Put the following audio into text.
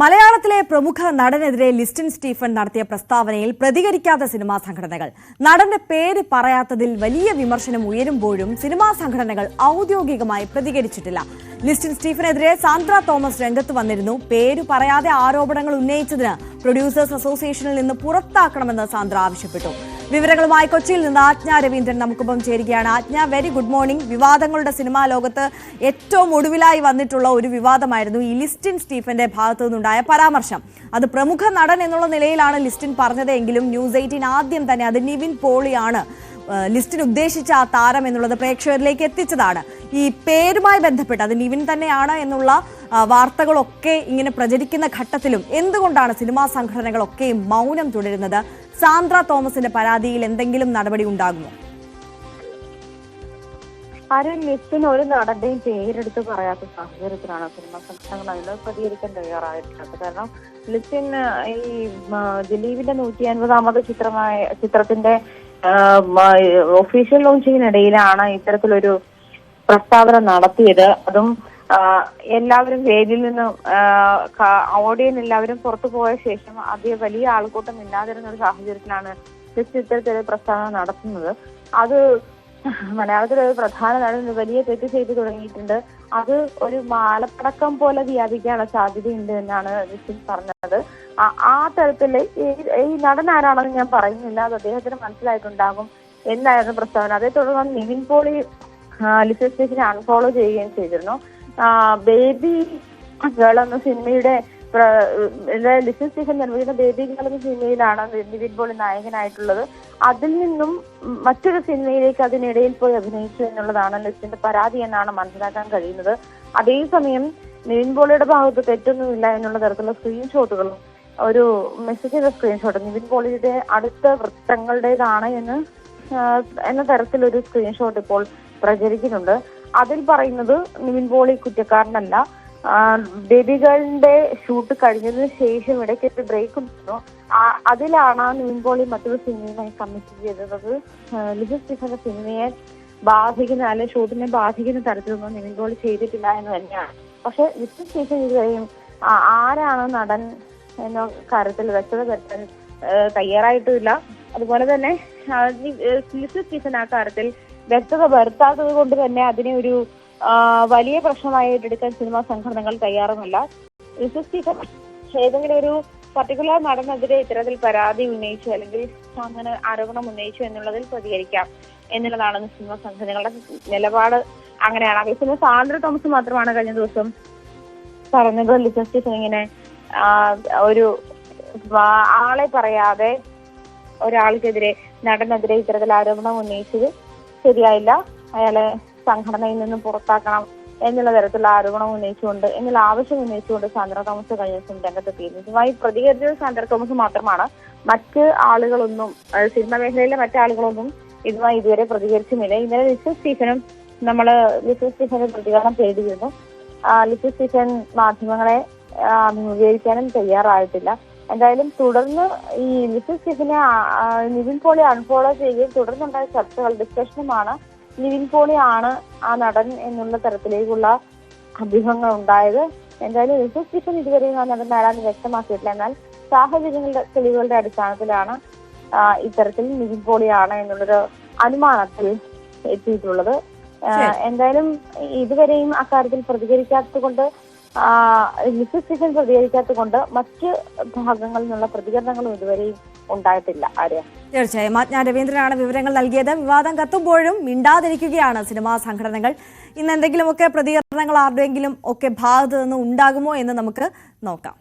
മലയാളത്തിലെ പ്രമുഖ നടനെതിരെ ലിസ്റ്റിൻ സ്റ്റീഫൻ നടത്തിയ പ്രസ്താവനയിൽ പ്രതികരിക്കാത്ത സിനിമാ സംഘടനകൾ. നടന്റെ പേര് പറയാത്തതിൽ വലിയ വിമർശനം ഉയരുമ്പോഴും സിനിമാ സംഘടനകൾ ഔദ്യോഗികമായി പ്രതികരിച്ചിട്ടില്ല. ലിസ്റ്റിൻ സ്റ്റീഫനെതിരെ സാന്ദ്ര തോമസ് രംഗത്ത് വന്നിരുന്നു. പേര് പറയാതെ ആരോപണങ്ങൾ ഉന്നയിച്ചതിന് പ്രൊഡ്യൂസേഴ്സ് അസോസിയേഷനിൽ നിന്ന് പുറത്താക്കണമെന്ന് സാന്ദ്ര ആവശ്യപ്പെട്ടു. വിവരങ്ങളുമായി കൊച്ചിയിൽ നിന്ന് ആജ്ഞ രവീന്ദ്രൻ നമുക്കൊപ്പം ചേരുകയാണ്. ആജ്ഞ വെരി ഗുഡ് മോർണിംഗ് വിവാദങ്ങളുടെ സിനിമാ ലോകത്ത് ഏറ്റവും ഒടുവിലായി വന്നിട്ടുള്ള ഒരു വിവാദമായിരുന്നു ഈ ലിസ്റ്റിൻ സ്റ്റീഫന്റെ ഭാഗത്തു നിന്നുണ്ടായ പരാമർശം. അത് പ്രമുഖ നടൻ എന്നുള്ള നിലയിലാണ് ലിസ്റ്റിൻ പറഞ്ഞതെങ്കിലും ന്യൂസ് എയ്റ്റീൻ ആദ്യം തന്നെ അത് നിവിൻ പോളിയാണ് ലിസ്റ്റിന് ഉദ്ദേശിച്ച ആ താരം എന്നുള്ളത് പ്രേക്ഷകരിലേക്ക് എത്തിച്ചതാണ്. ഈ പേരുമായി ബന്ധപ്പെട്ട് അത് നിവിൻ തന്നെയാണ് എന്നുള്ള വാർത്തകളൊക്കെ ഇങ്ങനെ പ്രചരിക്കുന്ന ഘട്ടത്തിലും എന്തുകൊണ്ടാണ് സിനിമാ സംഘടനകളൊക്കെ മൗനം തുടരുന്നത് സാന്ദ്ര തോമസിന്റെ പരാതിയിൽ എന്തെങ്കിലും നടപടി ഉണ്ടാകുമോ ആരും മിസ്സിന് ഒരു നടന്റെയും പേരെടുത്ത് പറയാത്ത സാഹചര്യത്തിലാണ് സിനിമാ സംഘടനകൾ അതിനോട് പ്രതികരിക്കാൻ തയ്യാറായിട്ടുള്ളത് കാരണം ലിസിൻ ഈ ദിലീപിന്റെ നൂറ്റി അൻപതാമത് ചിത്രമായ ചിത്രത്തിന്റെ ഒഫീഷ്യൽ ലോഞ്ചിങ്ങിനിടയിലാണ് ഇത്തരത്തിലൊരു പ്രസ്താവന നടത്തിയത്. അതും എല്ലാവരും വേദിയിൽ നിന്നും ഓഡിയൻ എല്ലാവരും പുറത്തു പോയ ശേഷം അത് വലിയ ആൾക്കൂട്ടം ഇല്ലാതിരുന്ന ഒരു സാഹചര്യത്തിലാണ് ലിസ്റ്റ് ഇത്തരത്തിലൊരു പ്രസ്താവന നടത്തുന്നത്. അത് മലയാളത്തിലെ ഒരു പ്രധാന ഒരു വലിയ തെറ്റ് ചെയ്തു തുടങ്ങിയിട്ടുണ്ട്. അത് ഒരു മാലപ്പടക്കം പോലെ വ്യാപിക്കാനുള്ള സാധ്യതയുണ്ട് എന്നാണ് നിശ്ചിൻ പറഞ്ഞത്. ആ- തരത്തിൽ ഈ നടൻ ആരാണെന്ന് ഞാൻ പറയുന്നില്ല. അത് അദ്ദേഹത്തിന് മനസ്സിലായിട്ടുണ്ടാകും എന്നായിരുന്നു പ്രസ്താവന. അതേ തുടർന്ന് നിവിൻ പോളി ലിസൺ സ്റ്റേഷനെ അൺഫോളോ ചെയ്യുകയും ചെയ്തിരുന്നു. ബേബി ഗേൾ എന്ന സിനിമയുടെ ലിസൺ സ്റ്റേഷൻ നിർമ്മിക്കുന്ന ബേബി ഗേൾ എന്ന സിനിമയിലാണ് നിവിൻ പോളി നായകനായിട്ടുള്ളത്. അതിൽ നിന്നും മറ്റൊരു സിനിമയിലേക്ക് അതിനിടയിൽ പോയി അഭിനയിച്ചു എന്നുള്ളതാണ് ലിസിന്റെ പരാതി എന്നാണ് മനസ്സിലാക്കാൻ കഴിയുന്നത്. അതേസമയം നിവിൻ പോളിയുടെ ഭാഗത്ത് തെറ്റൊന്നുമില്ല എന്നുള്ള തരത്തിലുള്ള സ്ക്രീൻഷോട്ടുകളും ഒരു മെസ്സേജിന്റെ സ്ക്രീൻഷോട്ട് നിവിൻ പോളിയുടെ അടുത്ത വൃത്തങ്ങളുടേതാണ് എന്ന് എന്ന തരത്തിലൊരു സ്ക്രീൻഷോട്ട് ഇപ്പോൾ പ്രചരിക്കുന്നുണ്ട്. അതിൽ പറയുന്നത് നിവിൻ പോളി കുറ്റക്കാരനല്ല. ബേബികളുടെ ഷൂട്ട് കഴിഞ്ഞതിന് ശേഷം ഇടയ്ക്ക് ഒരു ബ്രേക്ക് ഉണ്ടായിരുന്നു അതിലാണ് നിവിൻ പോളി മറ്റൊരു സിനിമയുമായി കമ്മിറ്റ് ചെയ്തത്. ലിജു സ്റ്റീഫന്റെ സിനിമയെ ബാധിക്കുന്ന അല്ലെങ്കിൽ ഷൂട്ടിനെ ബാധിക്കുന്ന തരത്തിലൊന്നും നിവിൻ പോളി ചെയ്തിട്ടില്ല എന്ന് തന്നെയാണ്. പക്ഷെ ലിജു സ്റ്റീഫൻ കഴിയും ആരാണ് നടൻ എന്ന കാര്യത്തിൽ വ്യക്തത വരുത്താൻ തയ്യാറായിട്ടുമില്ല. അതുപോലെ തന്നെ ലിജു സ്റ്റീഫൻ ആ കാര്യത്തിൽ വ്യക്തത വരുത്താത്തത് കൊണ്ട് തന്നെ അതിനെ ഒരു വലിയ പ്രശ്നമായി ഏറ്റെടുക്കാൻ സിനിമാ സംഘടനകൾ തയ്യാറുമല്ല ലിജു സ്റ്റീഫൻ ഏതെങ്കിലും ഒരു പർട്ടിക്കുലർ നടനെതിരെ ഇത്തരത്തിൽ പരാതി ഉന്നയിച്ചു അല്ലെങ്കിൽ അങ്ങനെ ആരോപണം ഉന്നയിച്ചു എന്നുള്ളതിൽ പ്രതികരിക്കാം എന്നുള്ളതാണ് സിനിമാ സംഘടനകളുടെ നിലപാട് അങ്ങനെയാണ്. അതേസമയം സാന്ദ്ര തോമസ് മാത്രമാണ് കഴിഞ്ഞ ദിവസം പറഞ്ഞത്. ലിസസ് ഇങ്ങനെ ഒരു ആളെ പറയാതെ ഒരാൾക്കെതിരെ നടനെതിരെ ഇത്തരത്തിൽ ആരോപണം ഉന്നയിച്ചത് ശരിയായില്ല. അയാളെ സംഘടനയിൽ നിന്നും പുറത്താക്കണം എന്നുള്ള തരത്തിലുള്ള ആരോപണം ഉന്നയിച്ചുകൊണ്ട് എന്നുള്ള ആവശ്യം ഉന്നയിച്ചുകൊണ്ട് സാന്ദ്ര തോമസ് കഴിഞ്ഞ ദിവസം രംഗത്തെത്തിയിരുന്നു. ഇതുമായി പ്രതികരിച്ചത് സാന്ദ്ര തോമസ് മാത്രമാണ്. മറ്റ് ആളുകളൊന്നും സിനിമ മേഖലയിലെ മറ്റാളുകളൊന്നും ഇതുമായി ഇതുവരെ പ്രതികരിച്ചുമില്ല ഇന്നലെ ലിസു സ്റ്റീഫനും നമ്മൾ ലിസു സ്റ്റീഫന്റെ പ്രതികരണം തേടിയിരുന്നു. ലിസു സ്റ്റീഫൻ മാധ്യമങ്ങളെ അഭിമുഖീകരിക്കാനും തയ്യാറായിട്ടില്ല. എന്തായാലും തുടർന്ന് ഈ ലിസു സ്റ്റീഫനെ നിവിൻ പോളി അൺഫോളോ ചെയ്യുകയും തുടർന്നുണ്ടായ ചർച്ചകൾ ഡിസ്കഷനുമാണ് നിവിൻ പോളി ആണ് ആ നടൻ എന്നുള്ള തരത്തിലേക്കുള്ള അഭ്യൂഹങ്ങൾ ഉണ്ടായത്. എന്തായാലും ലിസു സ്റ്റീഫൻ ഇതുവരെയും ആ നടൻ ആരാന്ന് വ്യക്തമാക്കിയിട്ടില്ല. എന്നാൽ സാഹചര്യങ്ങളുടെ തെളിവുകളുടെ അടിസ്ഥാനത്തിലാണ് ഇത്തരത്തിൽ നിവിൻ പോളിയാണ് എന്നുള്ളൊരു അനുമാനത്തിൽ എത്തിയിട്ടുള്ളത്. എന്തായാലും ഇതുവരെയും അക്കാര്യത്തിൽ പ്രതികരിക്കാത്തത് കൊണ്ട് ലിസു സ്റ്റീഫൻ പ്രതികരിക്കാത്തത് കൊണ്ട് മറ്റ് ഭാഗങ്ങളിൽ നിന്നുള്ള പ്രതികരണങ്ങളും ഇതുവരെയും ഉണ്ടായിട്ടില്ല. ആര്യ? തീർച്ചയായും. ആജ്ഞ രവീന്ദ്രനാണ് വിവരങ്ങൾ നൽകിയത്. വിവാദം കത്തുമ്പോഴും മിണ്ടാതിരിക്കുകയാണ് സിനിമാ സംഘടനകൾ. ഇന്ന് എന്തെങ്കിലുമൊക്കെ പ്രതികരണങ്ങൾ ആരുടെയെങ്കിലും ഒക്കെ ഭാഗത്തു നിന്ന് ഉണ്ടാകുമോ എന്ന് നമുക്ക് നോക്കാം.